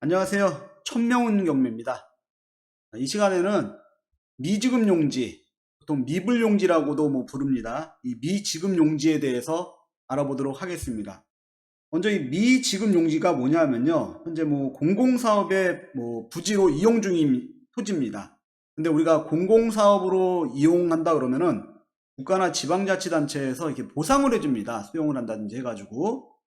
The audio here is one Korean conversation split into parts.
안녕하세요. 천명훈 경매입니다. 이 시간에는 미지급 용지, 보통 미불 용지라고도 뭐 부릅니다. 이 미지급 용지에 대해서 알아보도록 하겠습니다. 먼저 이 미지급 용지가 뭐냐면요. 현재 뭐 공공사업의 뭐 부지로 이용 중인 토지입니다. 근데 우리가 공공사업으로 이용한다 그러면은 국가나 지방자치단체에서 이렇게 보상을 해줍니다. 수용을 한다든지 해가지고.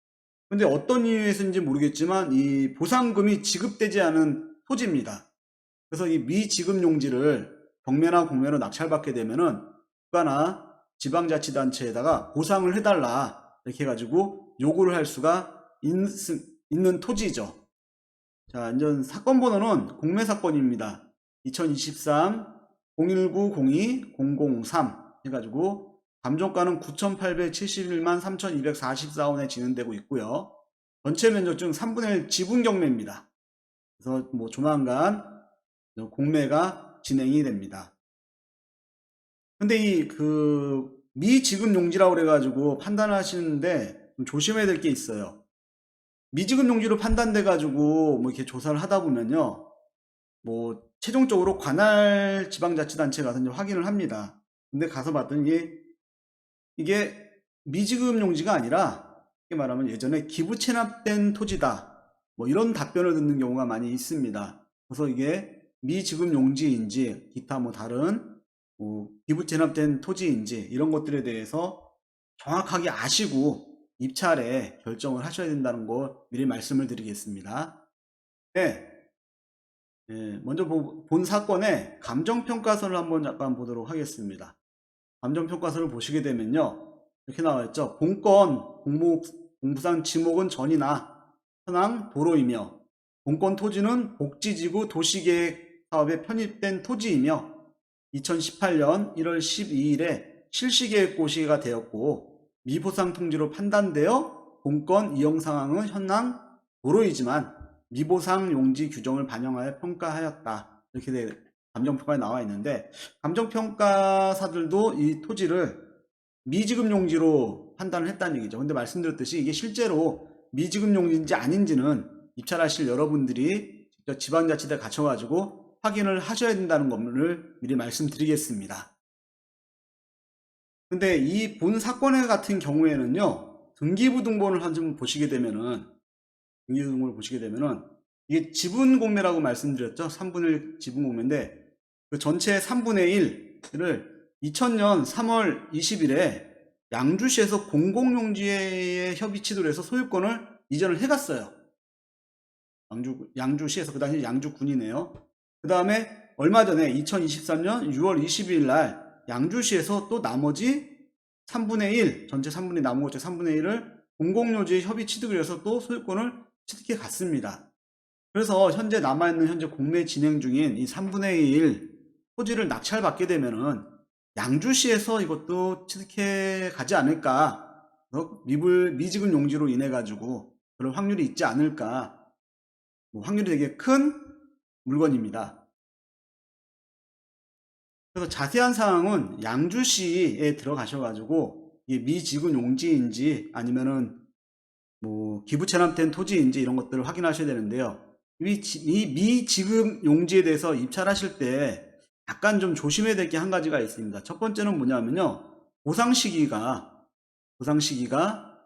근데 어떤 이유에서인지 모르겠지만 이 보상금이 지급되지 않은 토지입니다. 그래서 이 미지급 용지를 경매나 공매로 낙찰받게 되면은 국가나 지방자치단체에다가 보상을 해달라 이렇게 해가지고 요구를 할 수가 있, 있는 토지죠. 자, 이제 사건 번호는 공매 사건입니다. 2023 01902 003 해가지고 감정가는 9,871만 3,244원에 진행되고 있고요. 전체 면적 중 3분의 1 지분 경매입니다. 그래서 뭐 조만간 공매가 진행이 됩니다. 근데 이 그 미지급 용지라고 그래가지고 판단하시는데 좀 조심해야 될 게 있어요. 미지급 용지로 판단돼 가지고 뭐 이렇게 조사를 하다 보면요. 뭐 최종적으로 관할 지방자치단체 가서 이제 확인을 합니다. 근데 가서 봤더니 이게 미지급 용지가 아니라 말하면 예전에 기부 체납된 토지다. 뭐 이런 답변을 듣는 경우가 많이 있습니다. 그래서 이게 미지급 용지인지 기타 뭐 다른 뭐 기부 체납된 토지인지 이런 것들에 대해서 정확하게 아시고 입찰에 결정을 하셔야 된다는 거 미리 말씀을 드리겠습니다. 네. 예, 먼저 보- 본 사건의 감정평가서를 한번 잠깐 보도록 하겠습니다. 감정평가서를 보시게 되면요. 이렇게 나와 있죠. 본건 공무, 공부상 지목은 전이나 현황 도로이며 본건 토지는 복지지구 도시계획 사업에 편입된 토지이며 2018년 1월 12일에 실시계획 고시가 되었고 미보상 통지로 판단되어 본건 이용 상황은 현황 도로이지만 미보상 용지 규정을 반영하여 평가하였다. 이렇게 돼- 감정평가에 나와 있는데 감정평가사들도 이 토지를 미지급 용지로 판단을 했다는 얘기죠. 근데 말씀드렸듯이 이게 실제로 미지급 용지인지 아닌지는 입찰하실 여러분들이 직접 지방자치대 갇혀가지고 확인을 하셔야 된다는 것을 미리 말씀드리겠습니다. 근데 이 본 사건의 같은 경우에는요, 등기부 등본을 한번 보시게 되면은, 등기부 등본을 보시게 되면은, 이게 지분 공매라고 말씀드렸죠? 3분의 1 지분 공매인데, 그 전체 3분의 1을 2000년 3월 20일에 양주시에서 공공용지에 협의 치도를 해서 소유권을 이전을 해갔어요. 양주, 양주시에서 그 당시 양주군이네요. 그 다음에 얼마 전에 2023년 6월 22일 날 양주시에서 또 나머지 3분의 1, 전체 3분의 1 남은 것중 3분의 1을 공공요지에 협의 취득을 해서 또 소유권을 취득해 갔습니다. 그래서 현재 남아있는 현재 공매 진행 중인 이 3분의 1 토지를 낙찰받게 되면은 양주시에서 이것도 취득해 가지 않을까. 어? 미불, 미지급 용지로 인해 가지고 그런 확률이 있지 않을까. 뭐 확률이 되게 큰 물건입니다. 그래서 자세한 사항은 양주시에 들어가셔가지고 미지급 용지인지 아니면은 뭐 기부 체납된 토지인지 이런 것들을 확인하셔야 되는데요. 이 미지급 용지에 대해서 입찰하실 때 약간 좀 조심해야 될 게 한 가지가 있습니다. 첫 번째는 뭐냐면요. 보상 시기가 보상 시기가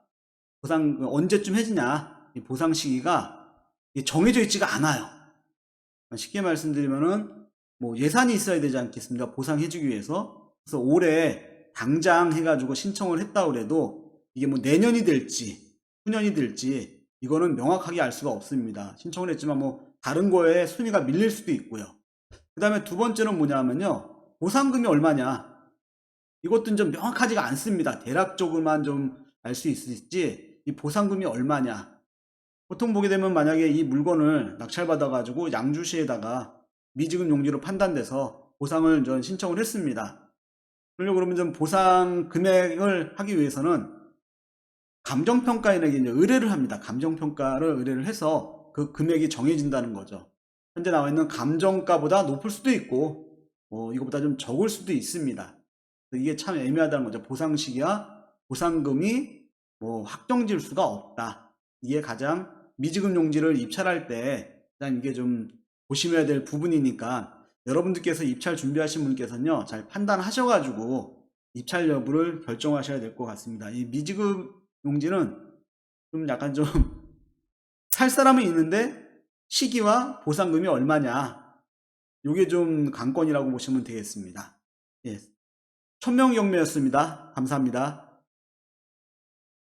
보상 언제쯤 해지냐? 이 보상 시기가 정해져 있지가 않아요. 쉽게 말씀드리면은 뭐 예산이 있어야 되지 않겠습니까? 보상해주기 위해서. 그래서 올해 당장 해가지고 신청을 했다 그래도 이게 뭐 내년이 될지 후년이 될지 이거는 명확하게 알 수가 없습니다. 신청을 했지만 뭐 다른 거에 순위가 밀릴 수도 있고요. 그 다음에 두 번째는 뭐냐면요. 보상금이 얼마냐. 이것도 좀 명확하지가 않습니다. 대략적으로만 좀 알 수 있을지 이 보상금이 얼마냐. 보통 보게 되면 만약에 이 물건을 낙찰받아가지고 양주시에다가 미지급 용지로 판단돼서 보상을 전 신청을 했습니다. 그러려고 그러면 좀 보상 금액을 하기 위해서는 감정평가인에게 이제 의뢰를 합니다. 감정평가를 의뢰를 해서 그 금액이 정해진다는 거죠. 현재 나와 있는 감정가보다 높을 수도 있고, 뭐 이거보다 좀 적을 수도 있습니다. 이게 참 애매하다는 거죠. 보상 시기와 보상금이 뭐 확정질 수가 없다. 이게 가장 미지급 용지를 입찰할 때 일단 이게 좀 보시셔야 될 부분이니까 여러분들께서 입찰 준비하신 분께서는요 잘 판단하셔가지고 입찰 여부를 결정하셔야 될 것 같습니다. 이 미지급 용지는 좀 약간 좀 살 사람은 있는데 시기와 보상금이 얼마냐 요게 좀 관건이라고 보시면 되겠습니다. 예. 천명 경매였습니다. 감사합니다.